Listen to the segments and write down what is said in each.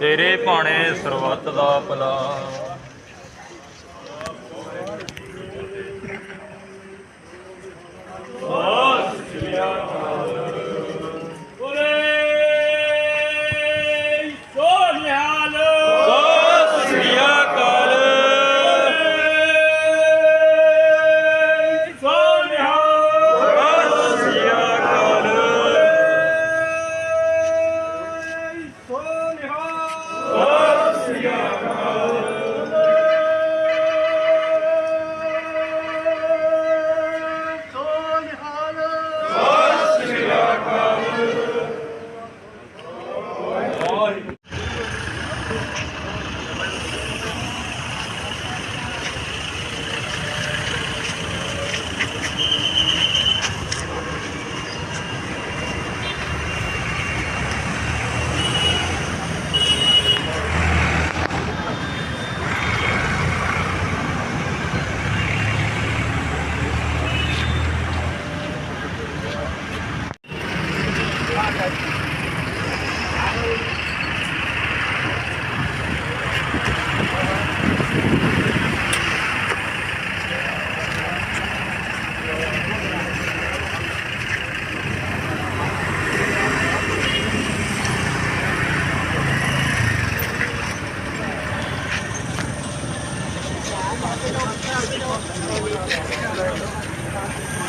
ਤੇਰੇ ਭਾਣੇ ਸਰਬੱਤ ਦਾ ਭਲਾ।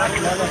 Gracias.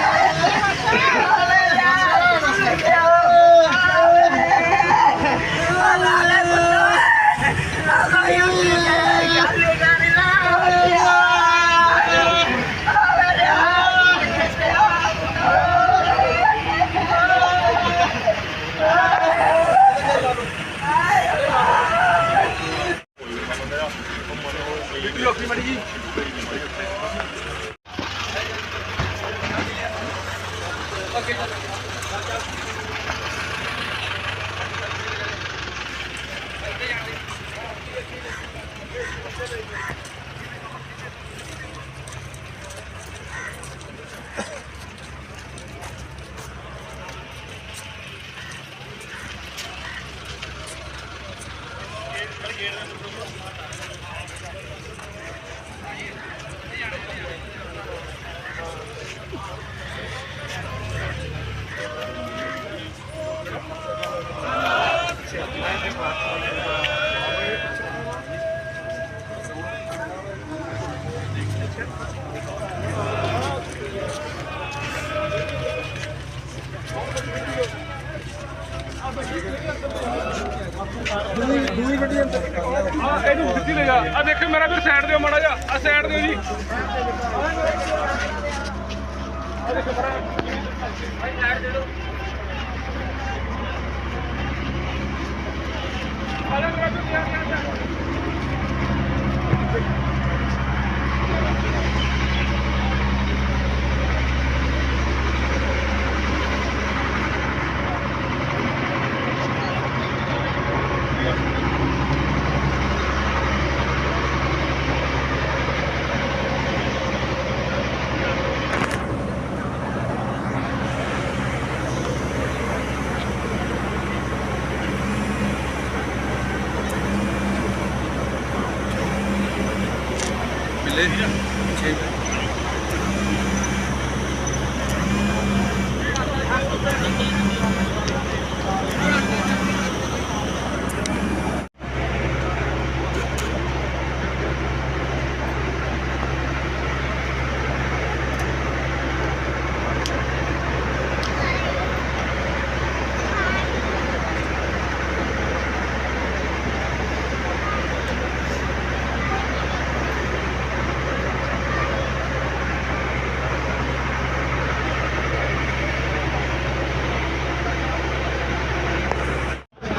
ਬਿੱਟੂ ਲੋਕੀ ਮਿਲੇ ਠੀਕ ਹੈ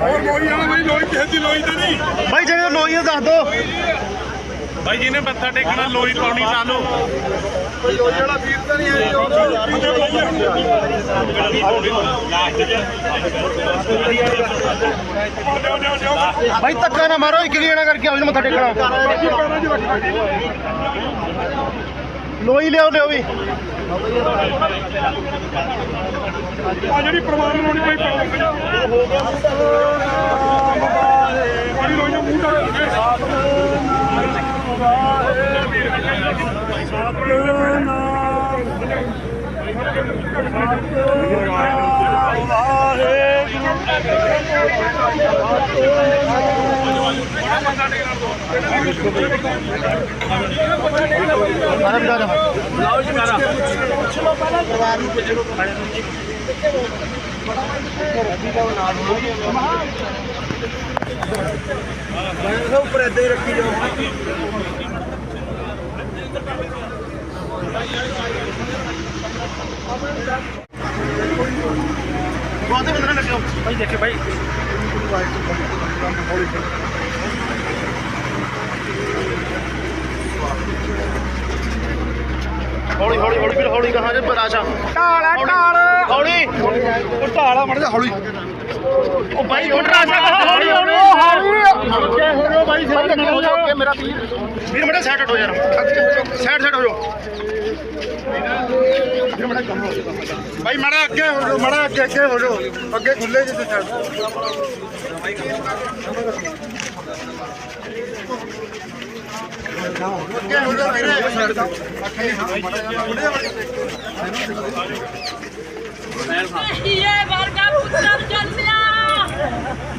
ਹੋਰ ਲੋਈ ਵਾਲਾ ਬਾਈ ਲੋਈ ਕਿਸੇ ਦੀ ਲੋਈ ਤੇ ਨਹੀਂ। ਭਾਈ ਜਿਹੜੇ ਲੋਈ ਦੱਸ ਦੋ। ਬਾਈ ਜਿਹਨੇ ਮੱਥਾ ਟੇਕਣਾ ਲੋਈ ਪਾਉਣੀ ਲਾ। ਲਓ ਭਾਈ ਧੱਕਾ ਨਾ ਮਾਰੋ ਇੱਕ ਜਣਾ ਕਰਕੇ ਆਓ ਜੀ ਮੱਥਾ ਟੇਕਣਾ ਲੋਈ ਲਿਆਓ ਲਿਓ ਵੀ। ਆ ਜਿਹੜੀ ਪ੍ਰਮਾਣ ਲੋਣੀ ਕੋਈ ਪਾਉਣੀ ਬੜੀ ਲੋਈ ਨੂੰ ਮੂੰਹ ਪਰਿਵਾਰ ਨੂੰ ਇਸ ਉੱਪਰ ਇੱਦਾਂ ਕਰ ਮਾਰਾ ਬਿਠਾ ਜਾ ਬਾਤੇ ਬੰਦਨਾ ਲੱਗਿਓ। ਭਾਈ ਦੇਖੇ ਭਾਈ। ਹੌਲੀ ਹੌਲੀ ਹੌਲੀ ਵੀਰ ਹੌਲੀ ਕਹਾਂ ਜੇ ਬਰਾਸ਼ਾ। ਢਾਲ ਹੈ ਢਾਲ। ਹੌਲੀ। ਉਹ ਢਾਲ ਆ ਮੜ ਜਾ ਹੌਲੀ। ਉਹ ਭਾਈ ਉਹ ਰਾਸ਼ਾ ਹੌਲੀ ਹੌਲੀ ਅੱਗੇ ਹੋ ਜਾਓ ਭਾਈ ਹੋ ਮੇਰਾ ਵੀਰ ਵੀਰ ਮੜਾ ਸਾਈਡ ਹਟੋ ਯਾਰ। ਸਾਈਡ ਸਾਈਡ ਹੋ ਕੰਮ ਭਾਈ ਮੜਾ ਅੱਗੇ ਹੋ ਜਾਓ, ਮੜਾ ਅੱਗੇ ਅੱਗੇ ਹੋ ਜਾਓ। ਅੱਗੇ ਖੁੱਲੇ ਜਿੱਥੇ ਛੱਡ ਅੱਗੇ ਹੋ ਜਾਓ ਵੀਰੇ। ਇਹ ਵਰਗਾ ਪੁੱਤਰ ਜੰਮਿਆ।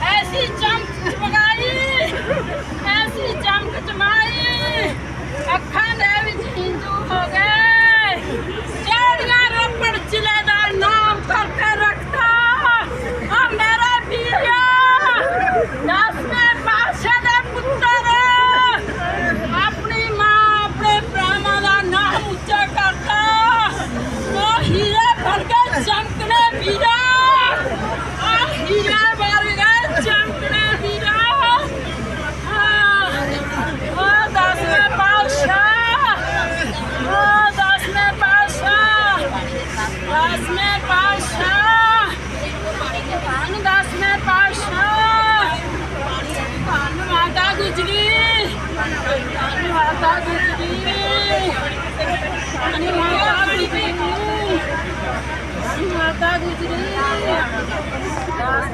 ਐਸੀ ਚਮਕ ਚਮਕਾਈ ਐਸੀ ਚਮਕ ਚਮਾਈ ਅੱਖਾਂ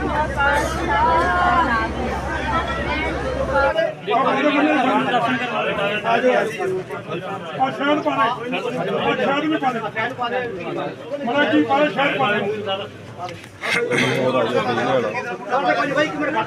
ਦਸਵੇਂ ਪਾਤਸ਼ਾਹ ਆ ਪਾ ਕੀ ਪਾ ਦੇ ਸ਼ਹਿਦ ਪਾ ਦੇ ਇੱਕ ਮਿੰਟ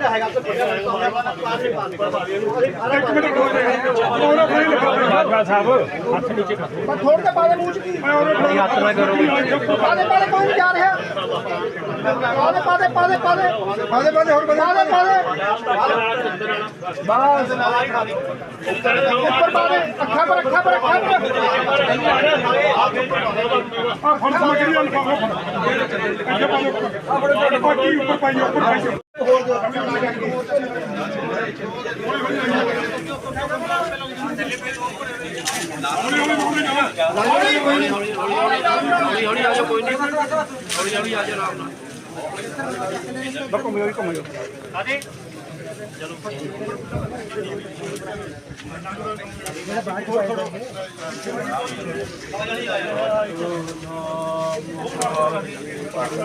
ਹੋ ਜਾਏਗਾ ਉਹਨੇ ਫੜੀ ਲਿਖਾ ਸਾਹਿਬ ਹੱਥ ਨੀਚੇ ਕਰ ਥੋੜ ਕੇ ਬਾਲੇ ਮੂੰਹ ਚ ਕੀ ਮੈਂ ਉਹਨੇ ਹੱਥ ਨਾ ਕਰੋ ਪਾਦੇ ਪਾਦੇ ਕੋਈ ਨਹੀਂ ਜਾ ਰਿਹਾ ਪਾਦੇ ਪਾਦੇ ਪਾਦੇ ਪਾਦੇ ਪਾਦੇ ਪਾਦੇ ਹੋਰ ਪਾਦੇ ਪਾਦੇ ਬਸ ਉੱਪਰ ਪਾਦੇ ਅੱਖਾਂ ਪਰ ਅੱਖਾਂ ਪਰ ਅੱਖਾਂ ਪਰ ਆ ਫੜ ਸਮਗਰੀ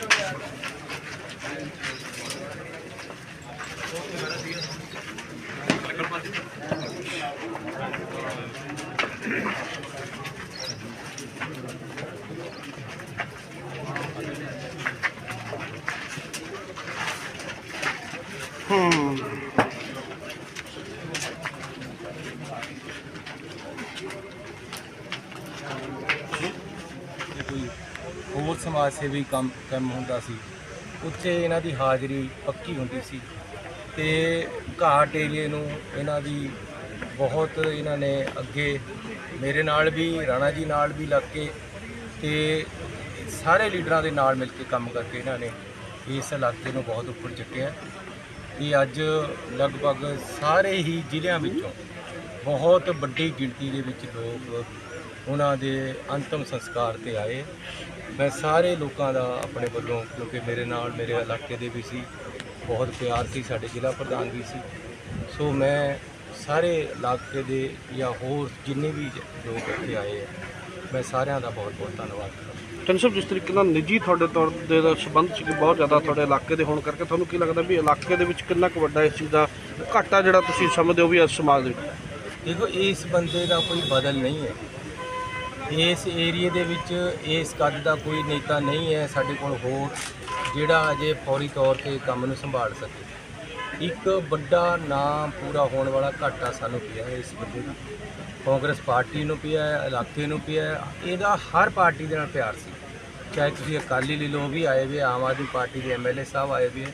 ਅੱਗੇ ਪਾ ਕੋਈ ਹੋਰ ਸਮਾਜ ਸੇਵੀ ਕੰਮ ਕੰਮ ਹੁੰਦਾ ਸੀ। ਉੱਥੇ ਇਹਨਾਂ ਦੀ ਹਾਜ਼ਰੀ ਪੱਕੀ ਹੁੰਦੀ ਸੀ। ਤੇ ਘਾਟ ਏਰੀਏ ਨੂੰ ਇਹਨਾਂ ਦੀ ਬਹੁਤ ਇਹਨਾਂ ਨੇ ਅੱਗੇ ਮੇਰੇ ਨਾਲ ਵੀ, ਰਾਣਾ ਜੀ ਨਾਲ ਵੀ ਲੱਗ ਕੇ ਤੇ ਸਾਰੇ ਲੀਡਰਾਂ ਦੇ ਨਾਲ ਮਿਲ ਕੇ ਕੰਮ ਕਰਕੇ ਇਹਨਾਂ ਨੇ ਇਸ ਇਲਾਕੇ ਨੂੰ ਬਹੁਤ ਉੱਪਰ ਚੱਕਿਆ। ਕਿ ਅੱਜ ਲਗਭਗ ਸਾਰੇ ਹੀ ਜ਼ਿਲ੍ਹਿਆਂ ਵਿੱਚੋਂ ਬਹੁਤ ਵੱਡੀ ਗਿਣਤੀ ਦੇ ਵਿੱਚ ਲੋਕ ਉਹਨਾਂ ਦੇ ਅੰਤਮ ਸੰਸਕਾਰ ਤੇ ਆਏ। ਮੈਂ ਸਾਰੇ ਲੋਕਾਂ ਦਾ ਆਪਣੇ ਵੱਲੋਂ, ਕਿਉਂਕਿ ਮੇਰੇ ਨਾਲ ਮੇਰੇ ਇਲਾਕੇ ਦੇ ਵੀ ਸੀ, ਬਹੁਤ ਪਿਆਰ ਸੀ, ਸਾਡੇ ਜ਼ਿਲ੍ਹਾ ਪ੍ਰਧਾਨ ਵੀ ਸੀ। ਸੋ ਮੈਂ ਸਾਰੇ ਇਲਾਕੇ ਦੇ ਜਾਂ ਹੋਰ ਜਿੰਨੇ ਵੀ ਲੋਕ ਇੱਥੇ ਆਏ ਆ, ਮੈਂ ਸਾਰਿਆਂ ਦਾ ਬਹੁਤ ਬਹੁਤ ਧੰਨਵਾਦ ਕਰਦਾ ਸਾਹਿਬ, ਜਿਸ ਤਰੀਕੇ ਨਾਲ ਨਿੱਜੀ ਤੁਹਾਡੇ ਤੌਰ ਦੇ ਦਾ ਸੰਬੰਧ ਸੀ ਬਹੁਤ ਜ਼ਿਆਦਾ ਤੁਹਾਡੇ ਇਲਾਕੇ ਦੇ ਹੋਣ ਕਰਕੇ ਤੁਹਾਨੂੰ ਕੀ ਲੱਗਦਾ ਵੀ ਇਲਾਕੇ ਦੇ ਵਿੱਚ ਕਿੰਨਾ ਕੁ ਵੱਡਾ ਇਸ ਚੀਜ਼ ਦਾ ਘਾਟਾ ਜਿਹੜਾ ਤੁਸੀਂ ਸਮਝਦੇ ਹੋ ਵੀ ਇਸ ਸਮਾਜ ਦੇ ਵਿੱਚ? ਦੇਖੋ, ਇਸ ਬੰਦੇ ਦਾ ਕੋਈ ਬਦਲ ਨਹੀਂ ਹੈ। ਇਸ ਏਰੀਏ ਦੇ ਵਿੱਚ ਇਸ ਕੱਦ ਦਾ ਕੋਈ ਨੇਤਾ ਨਹੀਂ ਹੈ ਸਾਡੇ ਕੋਲ ਹੋਰ, ਜਿਹੜਾ ਅਜੇ ਫੌਰੀ ਤੌਰ ਤੇ ਕੰਮ ਨੂੰ ਸੰਭਾਲ ਸਕੇ। ਇੱਕ ਵੱਡਾ ਨਾਮ ਪੂਰਾ ਹੋਣ ਵਾਲਾ ਘਾਟਾ ਸਾਨੂੰ ਪਿਆ ਹੈ ਇਸ ਬੰਦੇ ਦਾ। ਕਾਂਗਰਸ ਪਾਰਟੀ ਨੂੰ ਪਿਆ ਹੈ, ਇਲਾਕੇ ਨੂੰ ਪਿਆ ਹੈ। ਇਹਦਾ ਹਰ ਪਾਰਟੀ ਦੇ ਨਾਲ ਪਿਆਰ ਸੀ। ਚਾਹੇ ਤੁਸੀਂ ਅਕਾਲੀ ਲੈ ਲਓ ਵੀ ਆਏ ਵੀ ਆਮ ਆਦਮੀ ਪਾਰਟੀ ਦੇ ਐਮਐਲਏ ਸਾਹਿਬ ਆਏ ਵੀ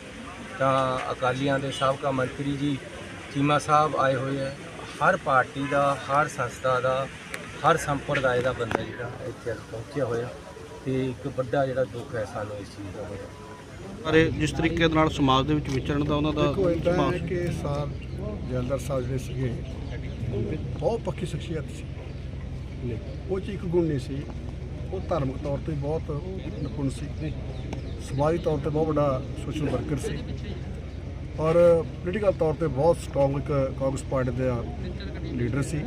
ਤਾਂ ਅਕਾਲੀਆਂ ਦੇ ਸਾਬਕਾ ਮੰਤਰੀ ਜੀ, ਚੀਮਾ ਸਾਹਿਬ ਆਏ ਹੋਏ ਹੈ। ਹਰ ਪਾਰਟੀ ਦਾ, ਹਰ ਸੰਸਥਾ ਦਾ, ਹਰ ਸੰਪਰਦਾਇ ਦਾ ਬੰਦਾ ਜਿਹੜਾ ਇੱਥੇ ਅੱਜ ਪਹੁੰਚਿਆ ਹੋਇਆ ਤੇ ਇੱਕ ਵੱਡਾ ਜਿਹੜਾ ਦੁੱਖ ਹੈ ਸਾਨੂੰ ਇਸ ਚੀਜ਼ ਦਾ ਹੋਇਆ। ਅਰੇ ਜਿਸ ਤਰੀਕੇ ਦੇ ਨਾਲ ਸਮਾਜ ਦੇ ਵਿੱਚ ਵਿਚਰਨ ਦਾ ਉਹਨਾਂ ਦਾ ਦੇਖੋ ਇਦਾਂ ਸੁਭਾਅ ਹੈ ਕਿ ਸਾਰ ਜਲਦਰ ਸਾਹਿਬ ਜਿਹੜੇ ਸੀਗੇ ਬਹੁਤ ਪੱਕੀ ਸ਼ਖਸੀਅਤ ਸੀ। ਉਹ ਚ ਇੱਕ ਗੁਣ ਨਹੀਂ ਸੀ। ਉਹ ਧਾਰਮਿਕ ਤੌਰ ਤੇ ਬਹੁਤ ਨਿਪੁੰਨ ਸੀ। ਸਮਾਜੀ ਤੌਰ ਤੇ ਬਹੁਤ ਵੱਡਾ ਸੋਸ਼ਲ ਵਰਕਰ ਸੀ। ਔਰ ਪੋਲੀਟੀਕਲ ਤੌਰ ਤੇ ਬਹੁਤ ਸਟਰੋਂਗ ਇੱਕ ਕਾਂਗਰਸ ਪਾਰਟੀ ਦਾ ਲੀਡਰ ਸੀ।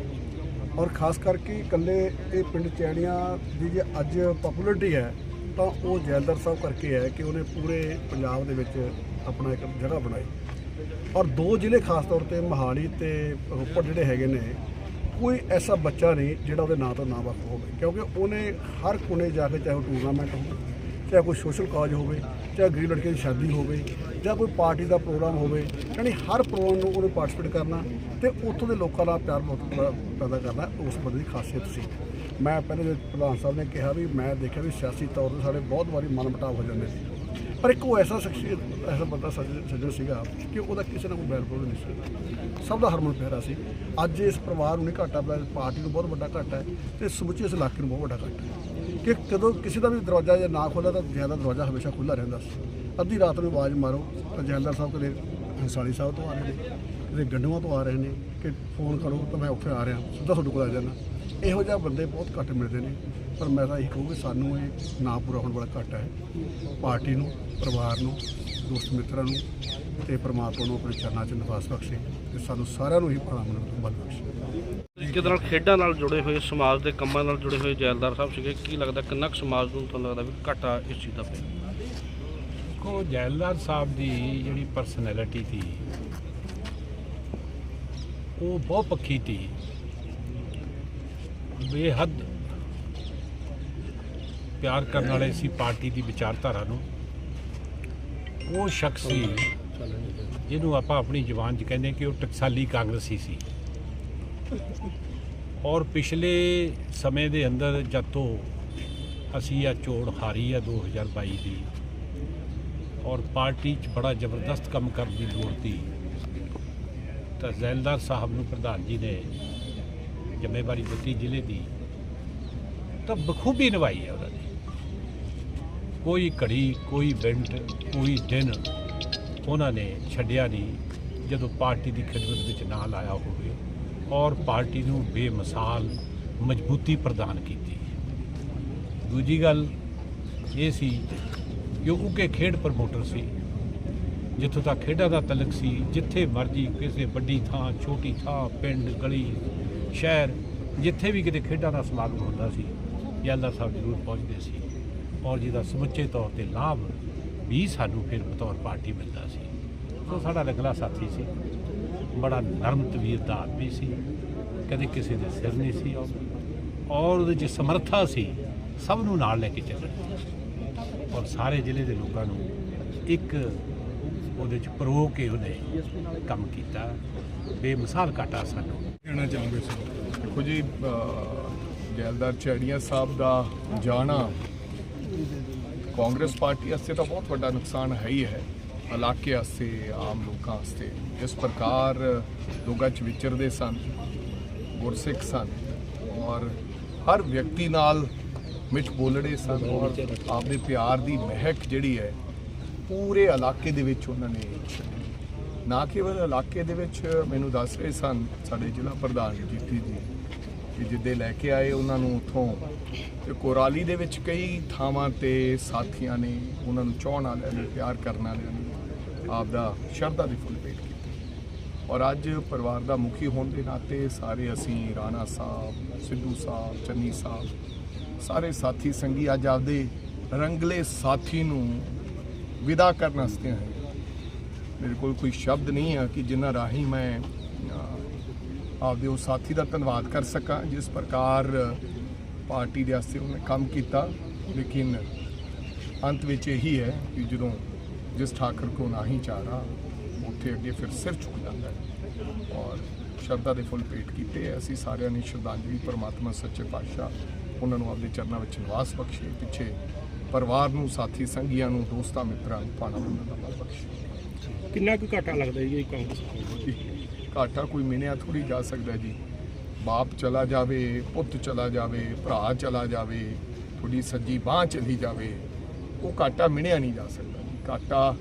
ਔਰ ਖਾਸ ਕਰਕੇ ਇਕੱਲੇ ਇਹ ਪਿੰਡ ਚੈੜੀਆਂ ਦੀ ਜੇ ਅੱਜ ਪਪੂਲਰਿਟੀ ਹੈ ਤਾਂ ਉਹ ਜੈਲਦਾਰ ਸਾਹਿਬ ਕਰਕੇ ਹੈ ਕਿ ਉਹਨੇ ਪੂਰੇ ਪੰਜਾਬ ਦੇ ਵਿੱਚ ਆਪਣਾ ਇੱਕ ਜਗ੍ਹਾ ਬਣਾਈ। ਔਰ ਦੋ ਜ਼ਿਲ੍ਹੇ ਖਾਸ ਤੌਰ ਤੇ ਮੋਹਾਲੀ ਤੇ ਰੋਪੜ ਜਿਹੜੇ ਹੈਗੇ ਨੇ, ਕੋਈ ਐਸਾ ਬੱਚਾ ਨਹੀਂ ਜਿਹੜਾ ਉਹਦੇ ਨਾਂ ਤੋਂ ਨਾ ਵੱਖ ਹੋਵੇ। ਕਿਉਂਕਿ ਉਹਨੇ ਹਰ ਕੋਨੇ ਜਾ ਕੇ ਚਾਹੇ ਉਹ ਟੂਰਨਾਮੈਂਟ ਹੋਵੇ, ਚਾਹੇ ਕੋਈ ਸੋਸ਼ਲ ਕਾਜ ਹੋਵੇ, ਚਾਹੇ ਗਰੀਬ ਲੜਕੇ ਦੀ ਸ਼ਾਦੀ ਹੋਵੇ, ਜਾਂ ਕੋਈ ਪਾਰਟੀ ਦਾ ਪ੍ਰੋਗਰਾਮ ਹੋਵੇ, ਯਾਨੀ ਹਰ ਪ੍ਰੋਗਰਾਮ ਨੂੰ ਉਹਨੇ ਪਾਰਟਿਸਿਪੇਟ ਕਰਨਾ ਤੇ ਉੱਥੋਂ ਦੇ ਲੋਕਾਂ ਦਾ ਪਿਆਰ ਬਹੁਤ ਪੈਦਾ ਕਰਨਾ ਉਸ ਬੰਦੇ ਦੀ ਖਾਸੀਅਤ ਸੀ। ਮੈਂ ਪਹਿਲੇ ਜਿਹੜੇ ਪ੍ਰਧਾਨ ਸਾਹਿਬ ਨੇ ਕਿਹਾ ਵੀ ਮੈਂ ਦੇਖਿਆ ਵੀ ਸਿਆਸੀ ਤੌਰ ਤੇ ਸਾਡੇ ਬਹੁਤ ਵਾਰੀ ਮਨਮਟਾਵ ਹੋ ਜਾਂਦੇ ਸੀ। ਪਰ ਇੱਕ ਉਹ ਐਸਾ ਸ਼ਖਸੀਅਤ, ਐਸਾ ਬੰਦਾ ਸੱਜ- ਸੱਜਣ ਸੀਗਾ ਕਿ ਉਹਦਾ ਕਿਸੇ ਨਾਲ ਕੋਈ ਬੈਰ ਬੋਲ ਨਹੀਂ ਸੀ ਸਭ ਦਾ ਹਰਮਨ ਪਿਆਰਾ ਸੀ। ਅੱਜ ਇਸ ਪਰਿਵਾਰ ਨੂੰ ਨਹੀਂ ਘਾਟਾ ਪਿਆ, ਪਾਰਟੀ ਨੂੰ ਬਹੁਤ ਵੱਡਾ ਘਾਟਾ ਹੈ ਤੇ ਸਮੁੱਚੇ ਇਸ ਇਲਾਕੇ ਨੂੰ ਬਹੁਤ ਵੱਡਾ ਘਾਟਾ ਹੈ। ਕਿ ਕਦੋਂ ਕਿਸੇ ਦਾ ਵੀ ਦਰਵਾਜ਼ਾ ਜੇ ਨਾ ਖੋਲ੍ਹਾ ਤਾਂ ਜ਼ਿਆਦਾ ਦਰਵਾਜ਼ਾ ਹਮੇਸ਼ਾ ਖੁੱਲ੍ਹਾ ਰਹਿੰਦਾ ਸੀ। ਅੱਧੀ ਰਾਤ ਨੂੰ ਆਵਾਜ਼ ਮਾਰੋ ਤਾਂ ਜੈਲਦਾਰ ਸਾਹਿਬ ਕਦੇ ਹੰਸਾਲੀ ਸਾਹਿਬ ਤੋਂ ਆ ਰਹੇ ਨੇ, ਕਦੇ ਗੰਡੂਆਂ ਤੋਂ ਆ ਰਹੇ ਨੇ ਕਿ ਫੋਨ ਕਰੋ ਤਾਂ ਮੈਂ ਉੱਥੇ ਆ ਰਿਹਾ, ਸਿੱਧਾ ਤੁਹਾਡੇ ਕੋਲ ਆ ਜਾਣਾ ਇਹੋ ਜਿਹੇ ਬੰਦੇ ਬਹੁਤ ਘੱਟ ਮਿਲਦੇ ਨੇ ਪਰ ਮੈਂ ਤਾਂ ਇਹ ਕਹੂੰਗਾ ਸਾਨੂੰ ਇਹ ਨਾ ਪੂਰਾ ਹੋਣ ਵਾਲਾ ਘਾਟਾ ਹੈ। ਪਾਰਟੀ ਨੂੰ ਪਰਿਵਾਰ ਨੂੰ ਦੋਸਤ ਮਿੱਤਰਾਂ ਨੂੰ ਤੇ ਪ੍ਰਮਾਤਮਾ ਨੂੰ ਆਪਣੇ ਚਰਨਾਂ 'ਚ ਨਿਵਾਸ ਬਖਸ਼ੇ ਤੇ ਸਾਨੂੰ ਸਾਰਿਆਂ ਨੂੰ ਹੀ ਭਲਾ ਮਨ ਬਲ ਬਖਸ਼ੇ। ਤਰੀਕੇ ਦੇ ਨਾਲ ਖੇਡਾਂ ਨਾਲ ਜੁੜੇ ਹੋਏ ਸਮਾਜ ਦੇ ਕੰਮਾਂ ਨਾਲ ਜੁੜੇ ਹੋਏ ਜੈਲਦਾਰ ਸਾਹਿਬ ਸੀਗੇ ਕੀ ਲੱਗਦਾ ਕਿੰਨਾ ਕੁ ਸਮਾਜ ਨੂੰ ਤੁਹਾਨੂੰ ਲੱਗਦਾ ਵੀ ਘਾਟਾ ਇਸ ਚੀਜ਼ ਦਾ ਪਿਆ? ਕੋ ਜੈਲਦਾਰ ਸਾਹਿਬ ਦੀ ਜਿਹੜੀ ਪਰਸਨੈਲਿਟੀ ਸੀ ਉਹ ਬਹੁਤ ਪੱਖੀ ਸੀ। ਬੇਹੱਦ ਪਿਆਰ ਕਰਨ ਵਾਲੇ ਸੀ ਪਾਰਟੀ ਦੀ ਵਿਚਾਰਧਾਰਾ ਨੂੰ। ਉਹ ਸ਼ਖਸ ਸੀ ਜਿਹਨੂੰ ਆਪਾਂ ਆਪਣੀ ਜ਼ੁਬਾਨ 'ਚ ਕਹਿੰਦੇ ਕਿ ਉਹ ਟਕਸਾਲੀ ਕਾਂਗਰਸੀ ਸੀ। ਔਰ ਪਿਛਲੇ ਸਮੇਂ ਦੇ ਅੰਦਰ ਜਦ ਤੋਂ ਅਸੀਂ ਆ ਚੋਣ ਹਾਰੀ ਆ 2022 ਦੀ, ਔਰ ਪਾਰਟੀ 'ਚ ਬੜਾ ਜ਼ਬਰਦਸਤ ਕੰਮ ਕਰਨ ਦੀ ਲੋੜ ਸੀ, ਤਾਂ ਜ਼ੈਲਦਾਰ ਸਾਹਿਬ ਨੂੰ ਪ੍ਰਧਾਨ ਜੀ ਨੇ ਜ਼ਿੰਮੇਵਾਰੀ ਦਿੱਤੀ ਜ਼ਿਲ੍ਹੇ ਦੀ, ਤਾਂ ਬਖੂਬੀ ਨਿਭਾਈ ਹੈ ਉਹਨਾਂ ਨੇ ਕੋਈ ਘੜੀ, ਕੋਈ ਮਿੰਟ, ਕੋਈ ਦਿਨ ਉਹਨਾਂ ਨੇ ਛੱਡਿਆ ਨਹੀਂ, ਜਦੋਂ ਪਾਰਟੀ ਦੀ ਖਿਦਮਤ ਵਿੱਚ ਨਾ ਲਾਇਆ ਹੋਵੇ ਔਰ ਪਾਰਟੀ ਨੂੰ ਬੇਮਿਸਾਲ ਮਜ਼ਬੂਤੀ ਪ੍ਰਦਾਨ ਕੀਤੀ। ਦੂਜੀ ਗੱਲ ਇਹ ਸੀ ਕਿ ਉਹ ਉੱਘੇ ਖੇਡ ਪ੍ਰਮੋਟਰ ਸੀ। ਜਿੱਥੋਂ ਤੱਕ ਖੇਡਾਂ ਦਾ ਤਲਕ ਸੀ, ਜਿੱਥੇ ਮਰਜ਼ੀ ਕਿਸੇ ਵੱਡੀ ਥਾਂ, ਛੋਟੀ ਥਾਂ, ਪਿੰਡ, ਗਲੀ ਸ਼ਹਿਰ ਜਿੱਥੇ ਵੀ ਕਿਤੇ ਖੇਡਾਂ ਦਾ ਸਮਾਗਮ ਹੁੰਦਾ ਸੀ ਯਾਲਾ ਸਾਹਿਬ ਜ਼ਰੂਰ ਪਹੁੰਚਦੇ ਸੀ ਔਰ ਜਿਹਦਾ ਸਮੁੱਚੇ ਤੌਰ ਤੇ ਲਾਭ ਵੀ ਸਾਨੂੰ ਫਿਰ ਬਤੌਰ ਪਾਰਟੀ ਮਿਲਦਾ ਸੀ। ਸੋ ਸਾਡਾ ਰਗਲਾ ਸਾਥੀ ਸੀ। ਬੜਾ ਨਰਮ ਤਵੀਰ ਦਾ ਆਦਮੀ ਸੀ। ਕਦੇ ਕਿਸੇ ਦੇ ਸਿਰ ਨਹੀਂ ਸੀ ਆਉਂਦਾ ਔਰ ਉਹਦੇ 'ਚ ਸਮਰੱਥਾ ਸੀ, ਸਭ ਨੂੰ ਨਾਲ ਲੈ ਕੇ ਚੱਲਣ ਔਰ ਸਾਰੇ ਜ਼ਿਲ੍ਹੇ ਦੇ ਲੋਕਾਂ ਨੂੰ ਇੱਕ ਉਹਦੇ 'ਚ ਪਰੋ ਕੇ ਉਹਨੇ ਕੰਮ ਕੀਤਾ। ਬੇਮਿਸਾਲ ਘਾਟਾ ਸਾਨੂੰ ਕਹਿਣਾ ਚਾਹੁੰਦੇ ਸੀ ਦੇਖੋ ਜੀ ਜੈਲਦਾਰ ਚੈੜੀਆਂ ਸਾਹਿਬ ਦਾ ਜਾਣਾ ਕਾਂਗਰਸ ਪਾਰਟੀ ਵਾਸਤੇ ਤਾਂ ਬਹੁਤ ਵੱਡਾ ਨੁਕਸਾਨ ਹੈ ਹੀ ਹੈ, ਇਲਾਕੇ ਵਾਸਤੇ, ਆਮ ਲੋਕਾਂ ਵਾਸਤੇ। ਜਿਸ ਪ੍ਰਕਾਰ ਲੋਕਾਂ ਚ ਵਿਚਰਦੇ ਸਨ, ਗੁਰਸਿੱਖ ਸਨ, ਔਰ ਹਰ ਵਿਅਕਤੀ ਨਾਲ ਮਿੱਠ ਬੋਲੜੇ ਸਨ, ਔਰ ਆਪਦੇ ਪਿਆਰ ਦੀ ਮਹਿਕ ਜਿਹੜੀ ਹੈ, ਪੂਰੇ ਇਲਾਕੇ ਦੇ ਵਿੱਚ ਉਹਨਾਂ ਨੇ ਨਾ ਕੇਵਲ ਇਲਾਕੇ ਦੇ ਵਿੱਚ ਮੈਨੂੰ ਦੱਸ ਰਹੇ ਸਨ, ਸਾਡੇ ਜ਼ਿਲ੍ਹਾ ਪ੍ਰਧਾਨ ਜੀਤੀ ਜੀ, ਕਿ ਜਿੱਦੇ ਲੈ ਕੇ ਆਏ ਉਹਨਾਂ ਨੂੰ ਉਥੋਂ, ਤੇ ਕੋਰਾਲੀ ਦੇ ਵਿੱਚ ਕਈ ਥਾਵਾਂ ਤੇ ਸਾਥੀਆਂ ਨੇ ਉਹਨਾਂ ਨੂੰ ਚਾਹਣ ਵਾਲਿਆਂ ਨੇ, ਪਿਆਰ ਕਰਨ ਵਾਲਿਆਂ ਨੇ ਆਪਦਾ ਸ਼ਰਧਾ ਦੇ ਫੁੱਲ ਭੇਟ ਕੀਤੇ। ਔਰ ਅੱਜ ਪਰਿਵਾਰ ਦਾ ਮੁਖੀ ਹੋਣ ਦੇ ਨਾਤੇ ਸਾਰੇ ਅਸੀਂ ਰਾਣਾ ਸਾਹਿਬ, ਸਿੱਧੂ ਸਾਹਿਬ, ਚੰਨੀ ਸਾਹਿਬ, ਸਾਰੇ ਸਾਥੀ ਸੰਗੀ ਅੱਜ ਆਪਦੇ ਰੰਗਲੇ ਸਾਥੀ ਨੂੰ ਵਿਦਾ ਕਰਨ ਵਾਸਤੇ ਆਏ ਮੇਰੇ ਕੋਲ ਕੋਈ ਸ਼ਬਦ ਨਹੀਂ ਆ ਕਿ ਜਿਨ੍ਹਾਂ ਰਾਹੀਂ ਮੈਂ ਆਪਦੇ ਉਹ ਸਾਥੀ ਦਾ ਧੰਨਵਾਦ ਕਰ ਸਕਾਂ, ਜਿਸ ਪ੍ਰਕਾਰ ਪਾਰਟੀ ਦੇ ਵਾਸਤੇ ਉਹਨੇ ਕੰਮ ਕੀਤਾ। ਲੇਕਿਨ ਅੰਤ ਵਿੱਚ ਇਹੀ ਹੈ ਕਿ ਜਦੋਂ ਜਿਸ ਠਾਕਰ ਕੋ ਹੀ ਚਾਰਾ, ਉੱਥੇ ਅੱਗੇ ਫਿਰ ਸਿਰ ਝੁਕ ਜਾਂਦਾ ਹੈ ਔਰ ਸ਼ਰਧਾ ਦੇ ਫੁੱਲ ਭੇਟ ਕੀਤੇ ਅਸੀਂ ਸਾਰਿਆਂ ਨੇ ਸ਼ਰਧਾਂਜਲੀ, ਪਰਮਾਤਮਾ, ਸੱਚੇ ਪਾਤਸ਼ਾਹ, ਉਹਨਾਂ ਨੂੰ ਆਪਦੇ ਚਰਨਾਂ ਵਿੱਚ ਨਿਵਾਸ ਬਖਸ਼ੇ, ਪਿੱਛੇ ਪਰਿਵਾਰ ਨੂੰ, ਸਾਥੀ, ਸੰਗੀਆਂ ਨੂੰ, ਦੋਸਤਾਂ, ਮਿੱਤਰਾਂ ਨੂੰ ਪਾਣਾ ਉਹਨਾਂ ਦਾ ਬਲ ਬਖਸ਼ੇ। ਕਿੰਨਾ ਕੁ ਘਾਟਾ ਲੱਗਦਾ ਜੀ ਇਹ ਕਾਂਗਰਸ ਘਾਟਾ ਕੋਈ ਮਿਣਿਆ ਥੋੜੀ ਜਾ ਸਕਦਾ ਜੀ। ਬਾਪ ਚਲਾ ਜਾਵੇ, ਪੁੱਤ ਚਲਾ ਜਾਵੇ, ਭਰਾ ਚਲਾ ਜਾਵੇ ਤੁਹਾਡੀ ਸੱਜੀ ਬਾਹ ਚਲੀ ਜਾਵੇ, ਉਹ ਘਾਟਾ ਮਿਣਿਆ ਨਹੀਂ ਜਾ ਸਕਦਾ ਜੀ। ਘਾਟਾ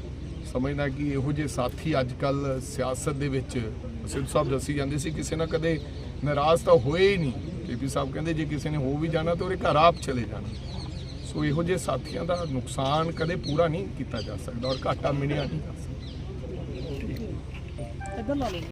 ਸਮਝਦਾ ਕਿ ਇਹੋ ਜਿਹੇ ਸਾਥੀ ਅੱਜ ਕੱਲ ਸਿਆਸਤ ਦੇ ਵਿੱਚ ਸਿੱਧ ਸਾਹਿਬ ਦੱਸੀ ਜਾਂਦੇ ਸੀ, ਕਿਸੇ ਨਾਲ ਕਦੇ ਨਾਰਾਜ਼ ਤਾਂ ਹੋਏ ਹੀ ਨਹੀਂ। ਕੇਪੀ ਸਾਹਿਬ ਕਹਿੰਦੇ, ਜੇ ਕਿਸੇ ਨੇ ਹੋ ਵੀ ਜਾਣਾ ਤਾਂ ਉਹਦੇ ਘਰ ਆਪ ਚਲੇ ਜਾਣਾ। ਸੋ ਇਹੋ ਜਿਹੇ ਸਾਥੀਆਂ ਦਾ ਨੁਕਸਾਨ ਕਦੇ ਪੂਰਾ ਨਹੀਂ ਕੀਤਾ ਜਾ ਸਕਦਾ ਔਰ ਘਾਟਾ ਮਿਣਿਆ ਨਹੀਂ ਜਾ ਸਕਦਾ। the lolly.